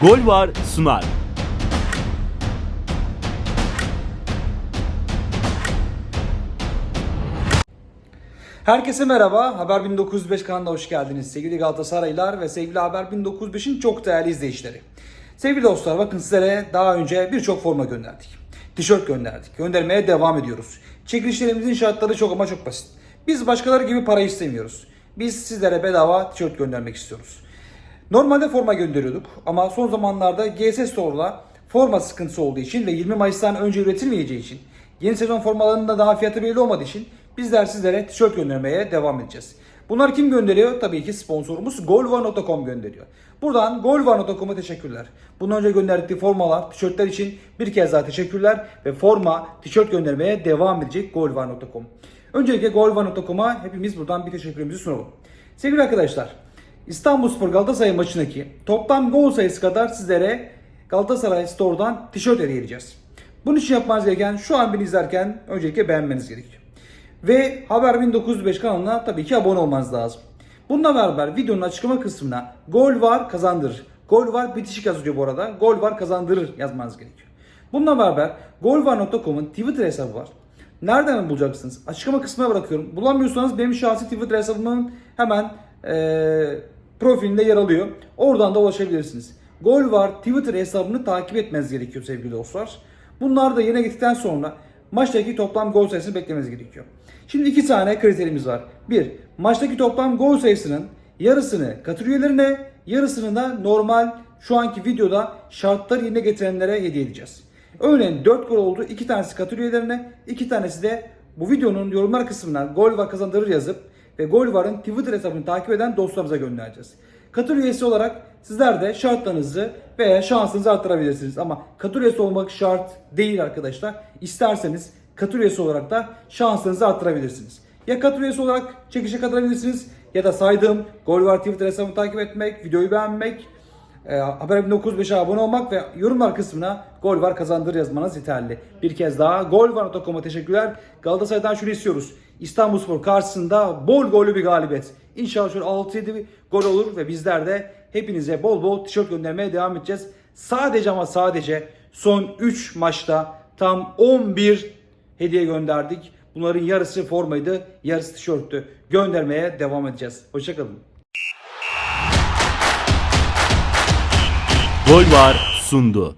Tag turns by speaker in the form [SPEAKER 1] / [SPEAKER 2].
[SPEAKER 1] Gol var sunar.
[SPEAKER 2] Herkese merhaba. Haber 1905 kanalına hoş geldiniz. Sevgili Galatasaraylılar ve sevgili Haber 1905'in çok değerli izleyicileri. Sevgili dostlar bakın sizlere daha önce birçok forma gönderdik. Tişört gönderdik. Göndermeye devam ediyoruz. Çekilişlerimizin şartları çok ama çok basit. Biz başkaları gibi para istemiyoruz. Biz sizlere bedava tişört göndermek istiyoruz. Normalde forma gönderiyorduk ama son zamanlarda GS Store'la forma sıkıntısı olduğu için ve 20 Mayıs'tan önce üretilmeyeceği için yeni sezon formalarının da daha fiyatı belli olmadığı için bizler sizlere tişört göndermeye devam edeceğiz. Bunlar kim gönderiyor? Tabii ki sponsorumuz Golva.com gönderiyor. Buradan Golva.com'a teşekkürler. Bundan önce gönderdikleri formalar, tişörtler için bir kez daha teşekkürler ve forma, tişört göndermeye devam edecek Golva.com. Öncelikle Golva.com'a hepimiz buradan bir teşekkürümüzü sunalım. Sevgili arkadaşlar, İstanbulspor Galatasaray maçındaki toplam gol sayısı kadar sizlere Galatasaray Store'dan tişört hediye edeceğiz. Bunun için yapmanız gereken şu an beni izlerken öncelikle beğenmeniz gerekiyor. Ve Haber 1905 kanalına tabii ki abone olmanız lazım. Bununla beraber videonun açıklama kısmına gol var kazandırır. Gol var bitişik yazıyor bu arada. Gol var kazandırır yazmanız gerekiyor. Bununla beraber golvar.com'un Twitter hesabı var. Nereden bulacaksınız? Açıklama kısmına bırakıyorum. Bulamıyorsanız benim şahsi Twitter hesabımın hemen eee profilinde yer alıyor. Oradan da ulaşabilirsiniz. Gol var Twitter hesabını takip etmeniz gerekiyor sevgili dostlar. Bunlar da yerine gittikten sonra maçtaki toplam gol sayısını beklemeniz gerekiyor. Şimdi iki tane kriterimiz var. Bir, maçtaki toplam gol sayısının yarısını katır üyelerine, yarısını da normal şu anki videoda şartları yerine getirenlere hediye edeceğiz. Örneğin 4 gol oldu. 2 tanesi katır üyelerine, 2 tanesi de bu videonun yorumlar kısmına gol var kazandırır yazıp ve gol varın Twitter hesabını takip eden dostlarımıza göndereceğiz. Katıl üyesi olarak sizler de şartlarınızı veya şansınızı arttırabilirsiniz. Ama katıl üyesi olmak şart değil arkadaşlar. İsterseniz katıl üyesi olarak da şansınızı arttırabilirsiniz. Ya katıl üyesi olarak çekişe katılabilirsiniz ya da saydığım gol var Twitter hesabını takip etmek, videoyu beğenmek, e, Haber 1905'e abone olmak ve yorumlar kısmına gol var kazandır yazmanız yeterli. Bir kez daha gol var.com'a teşekkürler. Galatasaray'dan şunu istiyoruz. İstanbulspor karşısında bol gollü bir galibiyet. İnşallah şöyle 6-7 gol olur ve bizler de hepinize bol bol tişört göndermeye devam edeceğiz. Sadece ama sadece son 3 maçta tam 11 hediye gönderdik. Bunların yarısı formaydı, yarısı tişörttü. Göndermeye devam edeceğiz. Hoşçakalın.
[SPEAKER 1] Gol var sundu.